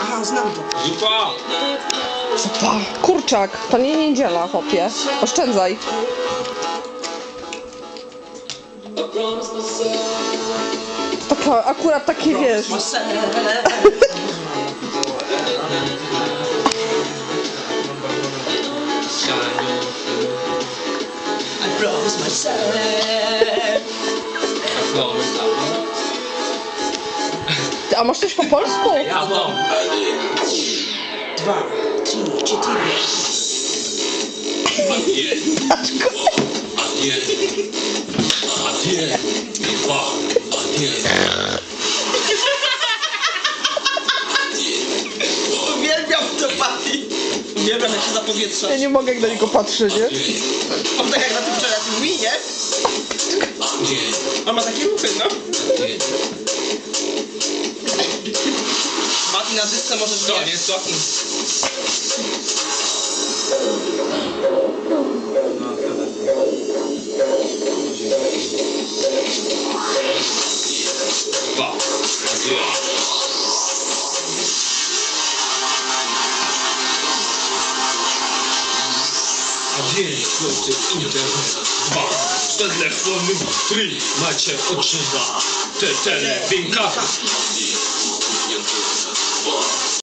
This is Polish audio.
Aha, znam to. Zupa! Pa, kurczak, to nie niedziela, chłopie. Oszczędzaj. Taka, akurat takie wiesz. I promise myself. Ty, A masz coś po polsku? Ja znam! Dwa, trzy, cztery. Uwielbiam to pani. Uwielbiam jak się zapowietrza. Ja nie mogę, jak na niego patrzę, nie? On tak jak na tym wczoraj tym Wii, nie? A ma takie ruchy, no. Mati na dysce może być. No, jest łatwiej. Dwa, dwa. A gdzie, kurczę, idę. Dwa. Telefon 3 Macie oczyma Te tele winka